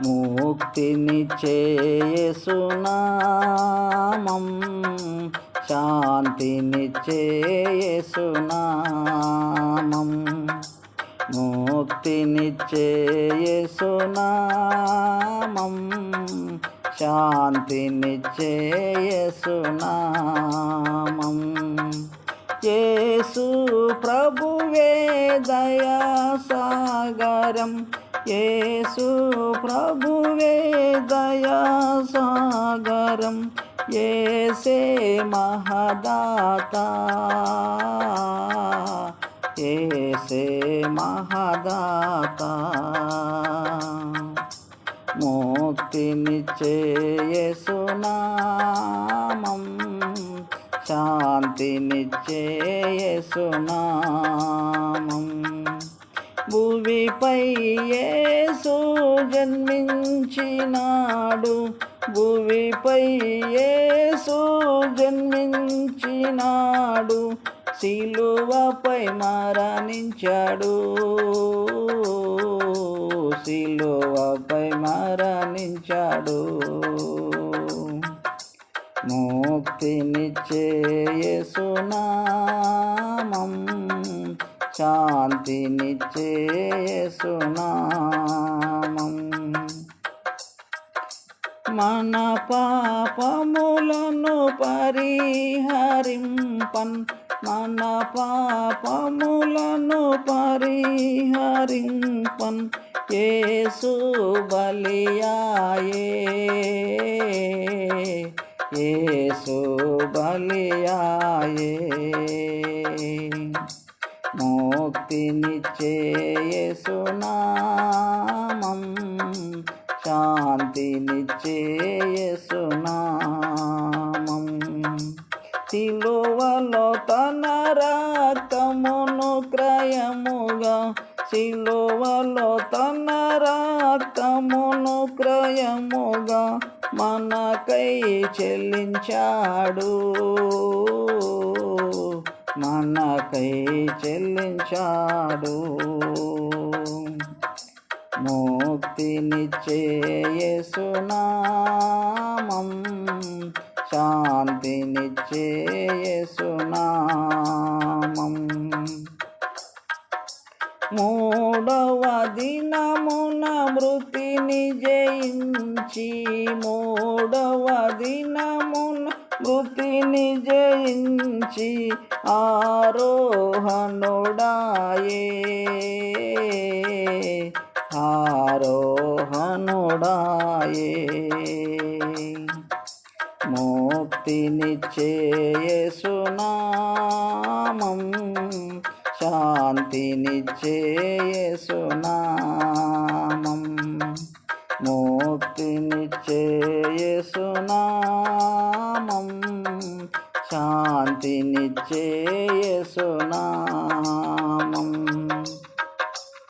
ముక్తిని చేయసునామం శాంతిని ముక్తినిచ్చేసునామం శాంతినిచ్చేసునామం ముక్తినిచ్చేసునామం శాంతినిచ్చేసునామం యేసు ప్రభువే దయా సాగరం యేసు ప్రభువే దయా సాగరం ఏసే మహదాత. ఏసే మహదాత ముక్తినిచ్చేయసునామం శాంతినిచ్చేయసునామం భువిపై యేసు జన్మించినాడు. భువిపై యేసు జన్మించినాడు. శిలువపై మరణించాడు. శిలువపై మరణించాడు. ముక్తినిచ్చేయసునామం శాంతినిచ్చేయసునామం మన పాపములను పరిహరింపన్. మన పాపములను పరిహరింపన్. ఏసు బలియాయే. ఏసు బలియాయే. ముక్తినిచ్చేయసునామం శాంతినిచ్చేయసునామం సిలువలో తన రక్తమును క్రయముగా సిలువలో తన రక్తమును క్రయముగా మనకై చెల్లించాడు. మనకై చెల్లించాడు. ముక్తినిచ్చేయసునామం శాంతినిచ్చేయసునామం మూడవ దినమున మృతిని జయించి మూడవ దినము మృతిని జయించి ఆరోహనుడాయే ఆరోహనుడాయే ముక్తిని ఆరోహణుడాయే శాంతిని ముక్తినిచ్చేయసునామం ముక్తిని ముక్తినిచ్చేయసునామం శాంతినిచ్చేయసునామం